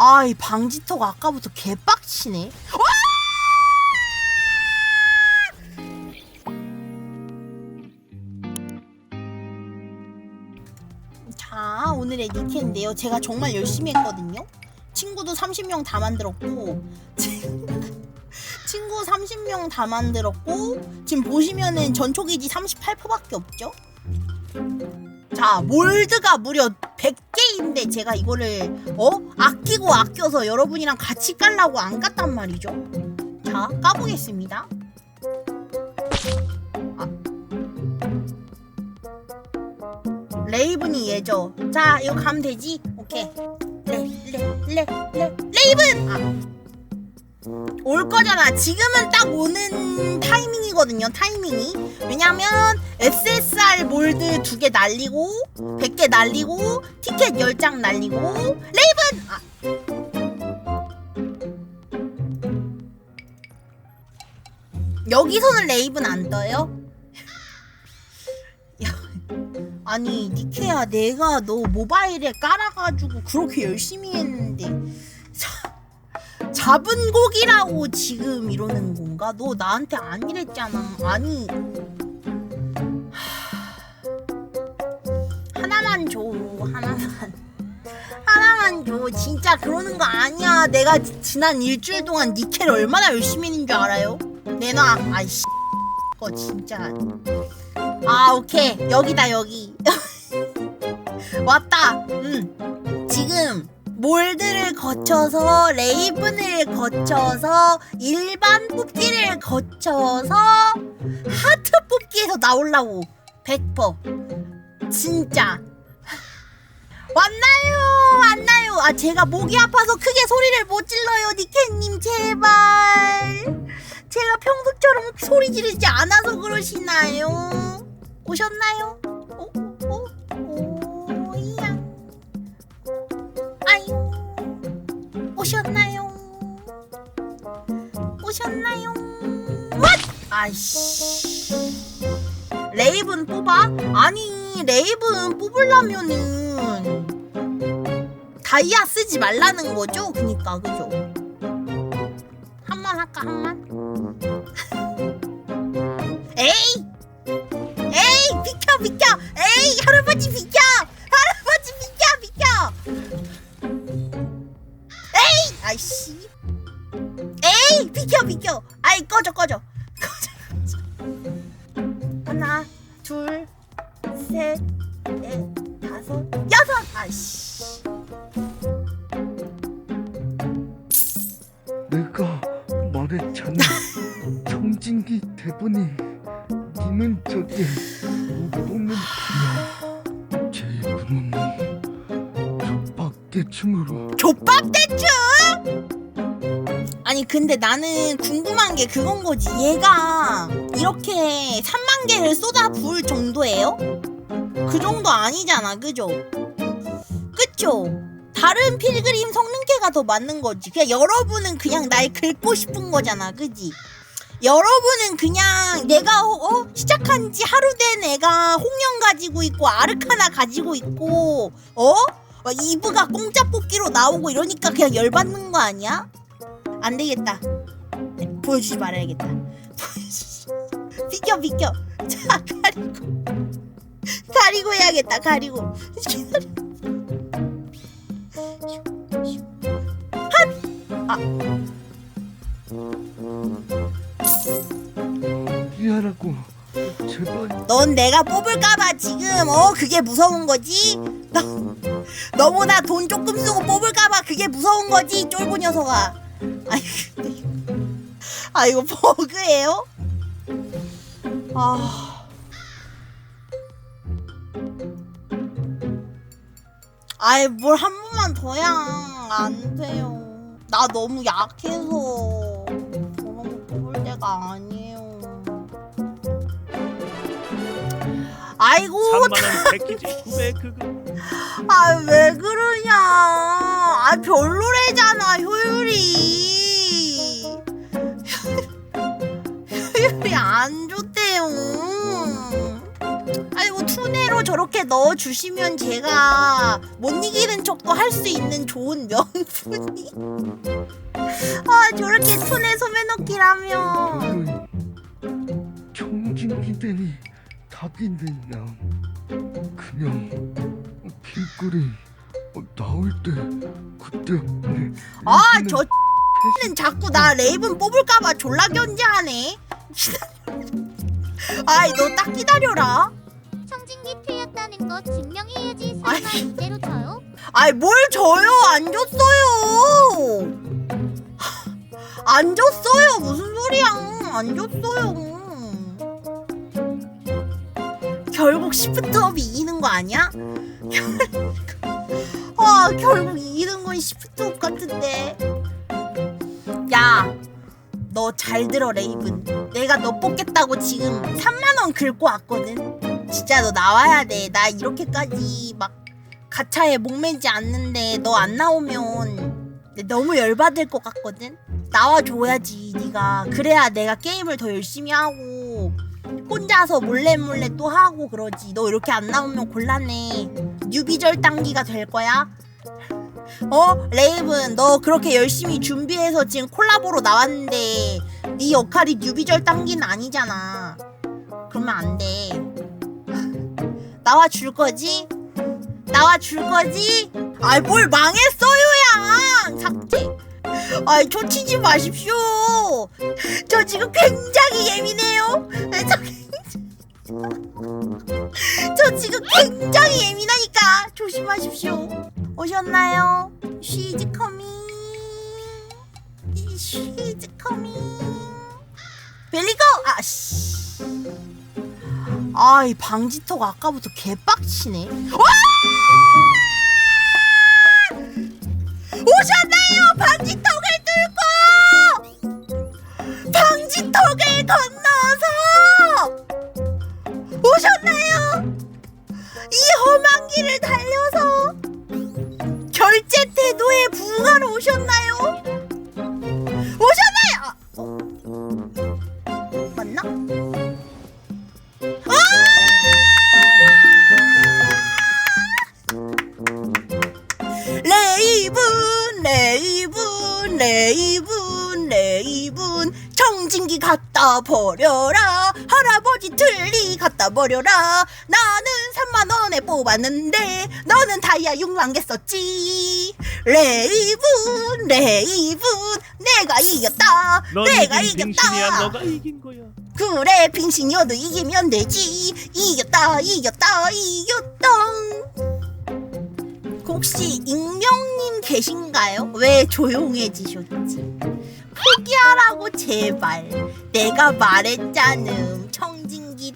아, 이 방지턱 아까부터 개빡치네. 와! 자, 오늘의 니케인데요. 제가 정말 열심히 했거든요. 친구도 30명 다 만들었고, 친구 30명 다 만들었고, 지금 보시면은 전초기지 38%밖에 없죠? 자, 몰드가 무려 100개인데 제가 이거를 어? 아끼고 아껴서 여러분이랑 같이 깔라고 안 깠단 말이죠. 자, 까보겠습니다. 아. 레이븐이 얘죠. 자, 이거 가면 되지? 오케이. 레, 레, 레, 레, 레이븐! 아. 올 거잖아. 지금은 딱 오는 타이 밍이거든요. 타이밍이. 왜냐면 SSR 몰드 두 개 날리고 100개 날리고 티켓 10장 날리고 레이븐! 아. 여기서는 레이븐 안 떠요? 야, 아니 니케야 내가 너 모바일에 깔아가지고 그렇게 열심히 했는데 자, 잡은 고기라고 지금 이러는 건가? 너 나한테 안 이랬잖아. 아니. 하, 하나만 줘 하나만. 하나만 줘. 진짜 그러는 거 아니야. 내가 지- 지난 일주일 동안 니켈 얼마나 열심히 했는 줄 알아요? 내놔. 아이씨. 거 진짜. 아 오케이. 여기다 여기. 왔다. 응. 지금 몰드를 거쳐서 레이븐을 거쳐서 일반 뽑기를 거쳐서 하트 뽑기에서 나올라고. 100% 진짜. 왔나요? 왔나요? 아 제가 목이 아파서 크게 소리를 못 질러요 니케님 제발. 제가 평소처럼 소리 지르지 않아서 그러시나요? 오셨나요 오셨나요? 왓! 아이씨 레이븐 뽑아? 아니 레이븐 뽑으려면은 다이아 쓰지 말라는 거죠? 그니까 그죠? 한 번 할까 한 번? 저기 못 뽑는 분야 제 분은 족박대충으로 족밥 대충! 아니 근데 나는 궁금한 게 그건 거지. 얘가 이렇게 3만 개를 쏟아 부을 정도예요? 그 정도 아니잖아, 그죠? 그쵸? 다른 필그림 성능캐가 더 맞는 거지. 그냥 여러분은 그냥 날 긁고 싶은 거잖아, 그지? 여러분은 그냥 내가 어, 어? 시작한 지 하루 된 애가 홍련 가지고 있고 아르카나 가지고 있고 어? 어, 이브가 공짜 뽑기로 나오고 이러니까 그냥 열받는 거 아니야? 안 되겠다. 네, 보여주지 말아야겠다. 보여주지. 비켜 비켜. 자 가리고 가리고 해야겠다. 가리고. 미안하고 넌 내가 뽑을까봐 지금 어 그게 무서운 거지? 너, 너무나 돈 조금 쓰고 뽑을까봐 그게 무서운 거지 쫄보 녀석아. 아이 아 이거 버그예요? 아. 아이 뭘 한 번만 더야 안 돼요. 나 너무 약해서 아이고 3만원 패키지 구매 그거. 아 왜 그러냐. 아 별로래잖아 효율이. 효율이 안 좋대요. 뭐 투네로 저렇게 넣어주시면 제가 못 이기는 척도 할 수 있는 좋은 명분이. 아 저렇게 투네 소매 넣기라면. 이건 청진기 되니 됐나 그냥 길거리 어, 나올 때 그때 네, 아저 는 자꾸 나 레이븐 뽑을까봐 졸라 견제하네. 아이 너 딱 기다려라. 청진기 틀렸다는 거 증명해야지. 설마 아이. 이대로 져요? 아이 뭘 줘요? 안 줬어요. 안 줬어요. 무슨 소리야? 안 줬어요 결국 시프트업이 이기는 거 아니야? 아 결국 이기는 건 시프트업 같은데. 야 너 잘 들어 레이븐. 내가 너 뽑겠다고 지금 3만원 긁고 왔거든. 진짜 너 나와야 돼 나 이렇게까지 막 가차에 목매지 않는데 너 안 나오면 너무 열받을 것 같거든. 나와줘야지 네가. 그래야 내가 게임을 더 열심히 하고 혼자서 몰래 몰래 또 하고 그러지. 너 이렇게 안 나오면 곤란해. 뉴비절 단기가 될 거야. 어 레이븐 너 그렇게 열심히 준비해서 지금 콜라보로 나왔는데 네 역할이 뉴비절 단기는 아니잖아. 그러면 안 돼. 나와 줄 거지? 나와 줄 거지? 아이 뭘 망했어요 양 삭제 아이 초치지 마십시오 저 지금 굉장히 예민해요 지금 굉장히 예민하니까 조심하십시오 오셨나요? She's coming She's coming 벨리고 아 씨 아 이 방지턱 아까부터 개빡치네 와! 오셨나요? 방지턱을 뚫고 방지턱을 건너서 오셨나요? 부응하러 오셨나요? 오셨나요? 아, 어? 맞나? 레이븐 레이븐 레이븐 레이븐 청진기 갖다 버려라 할아버지 틀리 갖다 버려라 나는 3만 원에 뽑았는데 너는 다이아 6만 개 썼지. 레이븐 레이븐 내가 이겼다. 넌 내가 이긴 이겼다. 빙신이야. 너가 이긴 거야. 그래 빙신이어도 이기면 되지. 이겼다 이겼다 이겼다. 그 혹시 익명님 계신가요? 왜 조용해지셨지? 포기하라고 제발. 내가 말했잖음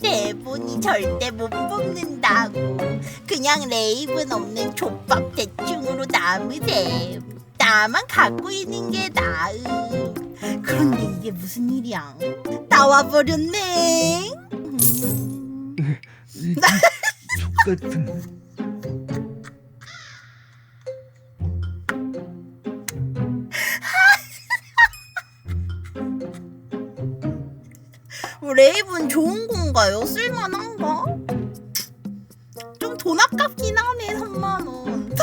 대본이 절대 못 뽑는다고. 그냥 레이븐 없는 족밥 대충으로 남으세 나만 갖고 있는 게 나음. 그런데 이게 무슨 일이야? 나와버렸네. 음. 이 족같은. 뭐 레이븐 좋은 건가요? 쓸만한가? 좀 돈 아깝긴 하네 3만원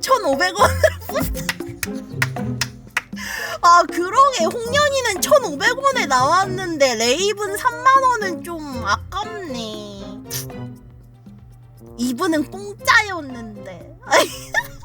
1,500원으로 아 그러게 홍련이는 1,500원에 나왔는데 레이븐 3만원은 좀 아깝네 이분은 공짜였는데